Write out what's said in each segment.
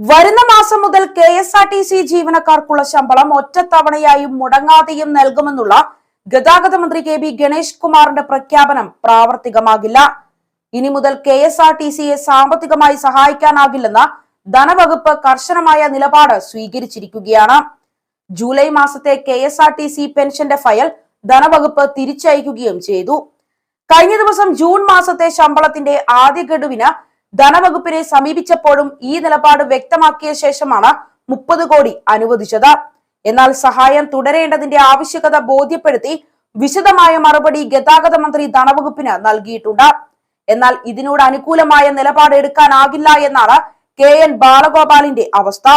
വരുന്ന മാസം മുതൽ K S R T C ജീവനക്കാർക്കുള്ള ശമ്പളം ഒറ്റത്തവണയായും മുടങ്ങാതെയും നൽകുമെന്നുള്ള ഗതാഗത മന്ത്രി കെ ബി ഗണേഷ് കുമാറിന്റെ പ്രഖ്യാപനം പ്രാവർത്തികമാകില്ല. ഇനി മുതൽ കെ എസ് ആർ ടി സിയെ സാമ്പത്തികമായി സഹായിക്കാനാകില്ലെന്ന ധനവകുപ്പ് കർശനമായ നിലപാട് സ്വീകരിച്ചിരിക്കുകയാണ്. ജൂലൈ മാസത്തെ K S R T C പെൻഷന്റെ file ധനവകുപ്പ് തിരിച്ചയക്കുകയും ചെയ്തു. കഴിഞ്ഞ ദിവസം ജൂൺ മാസത്തെ ശമ്പളത്തിന്റെ ആദ്യ ഗഡുവിന് ധനവകുപ്പിനെ സമീപിച്ചപ്പോഴും ഈ നിലപാട് വ്യക്തമാക്കിയ ശേഷമാണ് മുപ്പത് കോടി അനുവദിച്ചത്. എന്നാൽ സഹായം തുടരേണ്ടതിന്റെ ആവശ്യകത ബോധ്യപ്പെടുത്തി വിശദമായ മറുപടി ഗതാഗത മന്ത്രി ധനവകുപ്പിന് നൽകിയിട്ടുണ്ട്. എന്നാൽ ഇതിനോട് അനുകൂലമായ നിലപാട് എടുക്കാനാകില്ല എന്നാണ് കെ എൻ ബാലഗോപാലിന്റെ അവസ്ഥ.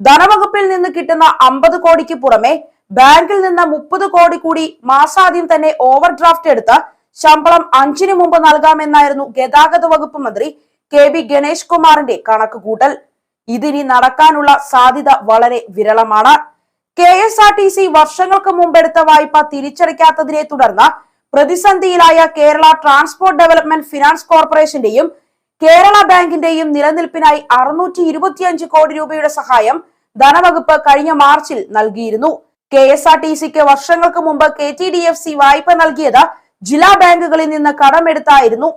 ധനവകുപ്പിൽ നിന്ന് കിട്ടുന്ന അമ്പത് കോടിക്ക് പുറമെ ബാങ്കിൽ നിന്ന് മുപ്പത് കോടി കൂടി മാസാദ്യം തന്നെ ഓവർ ഡ്രാഫ്റ്റ് എടുത്ത് ശമ്പളം അഞ്ചിനു മുമ്പ് നൽകാമെന്നായിരുന്നു ഗതാഗത വകുപ്പ് മന്ത്രി കെ ബി ഗണേഷ് കുമാറിന്റെ കണക്കുകൂട്ടൽ ഇതിനി നടക്കാനുള്ള സാധ്യത വളരെ വിരളമാണ്. K S R T C വർഷങ്ങൾക്ക് മുമ്പെടുത്ത വായ്പ തിരിച്ചടയ്ക്കാത്തതിനെ തുടർന്ന് പ്രതിസന്ധിയിലായ കേരള ട്രാൻസ്പോർട്ട് ഡെവലപ്മെന്റ് ഫിനാൻസ് കോർപ്പറേഷന്റെയും കേരള ബാങ്കിന്റെയും നിലനിൽപ്പിനായി അറുന്നൂറ്റി ഇരുപത്തിയഞ്ച് കോടി രൂപയുടെ സഹായം ധനവകുപ്പ് കഴിഞ്ഞ മാർച്ചിൽ നൽകിയിരുന്നു. കെ എസ് ആർ ടി സിക്ക് വർഷങ്ങൾക്ക് മുമ്പ് K T D F C വായ്പ നൽകിയത് ജില്ലാ ബാങ്കുകളിൽ നിന്ന് കടമെടുത്തായിരുന്നു.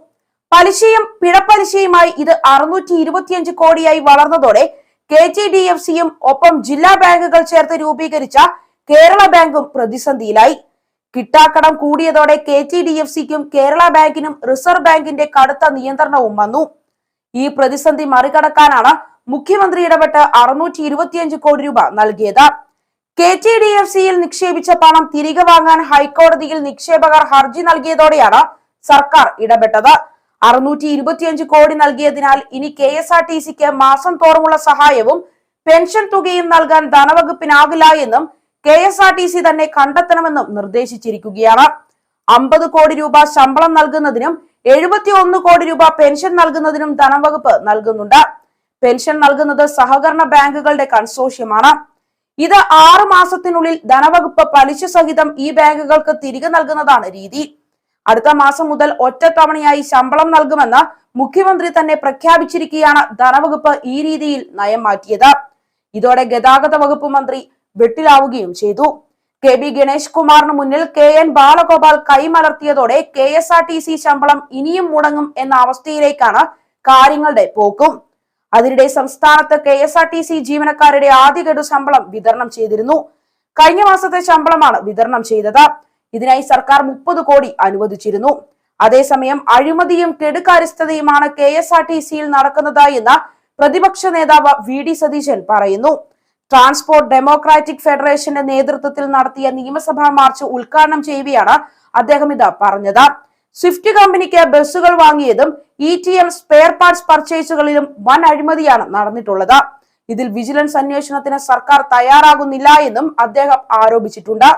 പലിശയും പിഴപ്പലിശയുമായി ഇത് അറുന്നൂറ്റി ഇരുപത്തിയഞ്ച് കോടിയായി വളർന്നതോടെ കെ ജി ഡി എഫ് സിയും ഒപ്പം ജില്ലാ ബാങ്കുകൾ ചേർത്ത് രൂപീകരിച്ച കേരള ബാങ്കും പ്രതിസന്ധിയിലായി. കിട്ടാക്കടം കൂടിയതോടെ കെ ടി ഡി എഫ് സിക്കും കേരള ബാങ്കിനും റിസർവ് ബാങ്കിന്റെ കടുത്ത നിയന്ത്രണവും വന്നു. ഈ പ്രതിസന്ധി മറികടക്കാനാണ് മുഖ്യമന്ത്രി ഇടപെട്ട് അറുന്നൂറ്റി ഇരുപത്തിയഞ്ച് കോടി രൂപ നൽകിയത്. കെ ടി ഡി എഫ് സിയിൽ നിക്ഷേപിച്ച പണം തിരികെ വാങ്ങാൻ ഹൈക്കോടതിയിൽ നിക്ഷേപകർ ഹർജി നൽകിയതോടെയാണ് സർക്കാർ ഇടപെട്ടത്. അറുന്നൂറ്റി ഇരുപത്തിയഞ്ച് കോടി നൽകിയതിനാൽ ഇനി കെ എസ് ആർ ടി സിക്ക് മാസം തോറുമുള്ള സഹായവും പെൻഷൻ തുകയും നൽകാൻ ധനവകുപ്പിനാകില്ല എന്നും K S R T C തന്നെ കണ്ടെത്തണമെന്നും നിർദ്ദേശിച്ചിരിക്കുകയാണ്. അമ്പത് കോടി രൂപ ശമ്പളം നൽകുന്നതിനും എഴുപത്തി ഒന്ന് കോടി രൂപ പെൻഷൻ നൽകുന്നതിനും ധനവകുപ്പ് നൽകുന്നുണ്ട്. പെൻഷൻ നൽകുന്നത് സഹകരണ ബാങ്കുകളുടെ കൺസോഷ്യമാണ്. ഇത് ആറു മാസത്തിനുള്ളിൽ ധനവകുപ്പ് പലിശ സഹിതം ഈ ബാങ്കുകൾക്ക് തിരികെ നൽകുന്നതാണ് രീതി. അടുത്ത മാസം മുതൽ ഒറ്റത്തവണയായി ശമ്പളം നൽകുമെന്ന് മുഖ്യമന്ത്രി തന്നെ പ്രഖ്യാപിച്ചിരിക്കുകയാണ് ധനവകുപ്പ് ഈ രീതിയിൽ നയം മാറ്റിയത്. ഇതോടെ ഗതാഗത വകുപ്പ് മന്ത്രി വെട്ടിലാവുകയും ചെയ്തു. കെ ബി ഗണേഷ് കുമാറിന് മുന്നിൽ K N Balagopal കൈമലർത്തിയതോടെ K S R T C ശമ്പളം ഇനിയും മുടങ്ങും എന്ന അവസ്ഥയിലേക്കാണ് കാര്യങ്ങളുടെ പോക്കും. അതിനിടെ സംസ്ഥാനത്ത് K S R T C ജീവനക്കാരുടെ ആദ്യ ഗഡു ശമ്പളം വിതരണം ചെയ്തിരുന്നു. കഴിഞ്ഞ മാസത്തെ ശമ്പളമാണ് വിതരണം ചെയ്തത്. ഇതിനായി സർക്കാർ മുപ്പത് കോടി അനുവദിച്ചിരുന്നു. അതേസമയം അഴിമതിയും കെടുകാര്യസ്ഥതയുമാണ് കെ എസ് ആർ ടി സിയിൽ നടക്കുന്നത് എന്ന് പ്രതിപക്ഷ നേതാവ് വി ഡി സതീശൻ പറയുന്നു. ട്രാൻസ്പോർട്ട് ഡെമോക്രാറ്റിക് ഫെഡറേഷന്റെ നേതൃത്വത്തിൽ നടത്തിയ നിയമസഭാ മാർച്ച് ഉദ്ഘാടനം ചെയ്യുകയാണ് അദ്ദേഹം ഇത് പറഞ്ഞത്. സ്വിഫ്റ്റ് കമ്പനിക്ക് ബസ്സുകൾ വാങ്ങിയതും E T M spare parts പർച്ചേസുകളിലും വൻ അഴിമതിയാണ് നടന്നിട്ടുള്ളത്. ഇതിൽ വിജിലൻസ് അന്വേഷണത്തിന് സർക്കാർ തയ്യാറാകുന്നില്ല എന്നും അദ്ദേഹം ആരോപിച്ചിട്ടുണ്ട്.